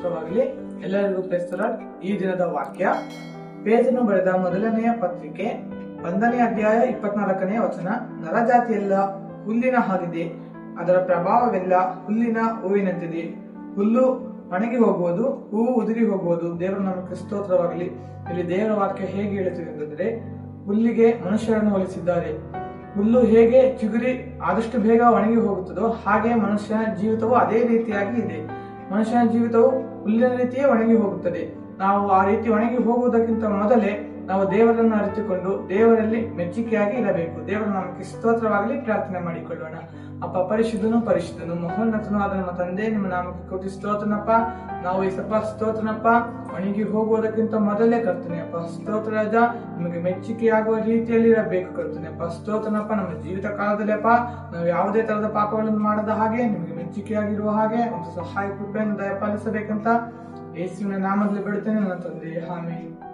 ಸ್ತೋತ್ರವಾಗಲಿ ಎಲ್ಲರಿಗೂ ಕ್ರೈಸ್ತರ ಈ ದಿನದ ವಾಕ್ಯ. ಪೇಜನ್ನು ಬರೆದ ಮೊದಲನೆಯ ಪತ್ರಿಕೆ, ಒಂದನೇ ಅಧ್ಯಾಯ ಇಪ್ಪತ್ನಾಲ್ಕನೆಯ ವಚನ. ನರಜಾತಿಯೆಲ್ಲ ಹುಲ್ಲಿನ ಹಾಗಿದೆ ಅದರ ಪ್ರಭಾವವೆಲ್ಲ ಹುಲ್ಲಿನ ಹೂವಿನಂತಿದೆ. ಹುಲ್ಲು ಒಣಗಿ ಹೋಗುವುದು, ಹೂವು ಉದುರಿ ಹೋಗುವುದು ದೇವರ ನಮ್ಮ ಸ್ತೋತ್ರವಾಗಲಿ ಇಲ್ಲಿ ದೇವರ ವಾಕ್ಯ ಹೇಗೆ ಹೇಳುತ್ತದೆ ಎಂದರೆ, ಹುಲ್ಲಿಗೆ ಮನುಷ್ಯರನ್ನು ಹೋಲಿಸಿದ್ದಾರೆ. ಹುಲ್ಲು ಹೇಗೆ ಚಿಗುರಿ ಆದಷ್ಟು ಬೇಗ ಒಣಗಿ ಹೋಗುತ್ತದೋ ಹಾಗೆ ಮನುಷ್ಯನ ಜೀವಿತವು ಅದೇ ರೀತಿಯಾಗಿ ಇದೆ. ಮನುಷ್ಯನ ಜೀವಿತವು ಹುಲ್ಲಿನ ರೀತಿಯೇ ಒಣಗಿ ಹೋಗುತ್ತದೆ. ನಾವು ಆ ರೀತಿ ಒಣಗಿ ಹೋಗುವುದಕ್ಕಿಂತ ಮೊದಲೇ ನಾವು ದೇವರನ್ನು ಅರಿತುಕೊಂಡು ದೇವರಲ್ಲಿ ಮೆಚ್ಚುಗೆಯಾಗಿ ಇರಬೇಕು. ದೇವರ ನಮಗೆ ಸ್ತೋತ್ರವಾಗಲಿ ಪ್ರಾರ್ಥನೆ ಮಾಡಿಕೊಳ್ಳೋಣ. ಅಪ್ಪ, ಪರಿಶುದ್ಧನು ಪರಿಶುದ್ಧನು, ಮಹೋನ್ನತನು ಆದ ನಮ್ಮ ತಂದೆ, ನಿಮ್ಮ ನಾಮಕ್ಕೆ ಕೊಟ್ಟು ಸ್ತೋತ್ರನಪ್ಪ. ನಾವು ಈ ಸಪ ಸ್ತೋತ್ರನಪ್ಪ. ಒಣಗಿ ಹೋಗುವುದಕ್ಕಿಂತ ಮೊದಲೇ ಕರ್ತನೆ ಅಪ್ಪ, ಸ್ತೋತ್ರ ರಾಜ, ನಿಮಗೆ ಮೆಚ್ಚುಗೆಯಾಗುವ ರೀತಿಯಲ್ಲಿ ಇರಬೇಕು ಕರ್ತನೆ ಅಪ್ಪ. ಸ್ತೋತ್ರನಪ್ಪ, ನಮ್ಮ ಜೀವಿತ ಕಾಲದಲ್ಲಿ ಅಪ್ಪ, ನಾವು ಯಾವುದೇ ತರಹದ ಪಾಪಗಳನ್ನು ಮಾಡದ ಹಾಗೆ, ನಿಮಗೆ ಮೆಚ್ಚುಗೆಯಾಗಿರುವ ಹಾಗೆ, ಒಂದು ಸಹಾಯ, ಕೃಪೆಯನ್ನು ದಯಪಾಲಿಸಬೇಕಂತ ಯೇಸುವಿನ ನಾಮದಲ್ಲಿ ಬಿಡುತ್ತೇನೆ, ನನ್ನ ತಂದೆ ಆಮೇಲೆ